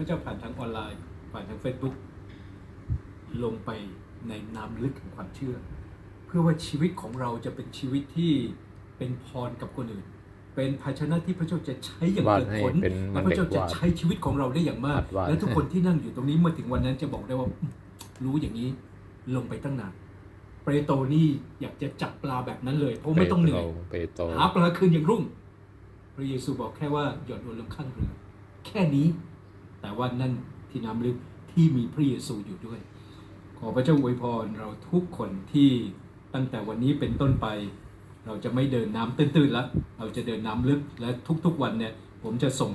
ระเจ้าผ่านทางออนไลน์ ผ่านทาง Facebook ลงไปในน้ำลึกของความเชื่อ เพื่อว่าชีวิตของเราจะเป็นชีวิตที่เป็นพรกับคนอื่น เป็นภาชนะที่พระเจ้าจะใช้อย่างวาดเกิดให้ผลเป็นและพระเจ้าจะเหมือนเด็กวาดใช้ชีวิตของเราได้อย่างมากวาดและทุกคนที่นั่งอยู่ตรงนี้เมื่อถึงวันนั้นจะบอกได้ว่าอืมรู้อย่างนี้ลงไปตั้งนานเปโตรนี่อยากจะจับปลาแบบนั้นเลย เพราะไม่ต้องเหนื่อยเปโตรหาปลาคืนอย่างรุ่ง พระเยซูบอกแค่ว่าหย่อนอวนลงข้างเรือแค่นี้ แต่ว่านั่นที่น้ำลึกที่มีพระเยซูอยู่ด้วย ขอพระเจ้าอวยพรเราทุกคนที่ตั้งแต่วันนี้เป็นต้นไป เราจะไม่เดินน้ำตื้นๆแล้ว เราจะเดินน้ำลึกและทุกๆวันเนี่ย ผมจะส่ง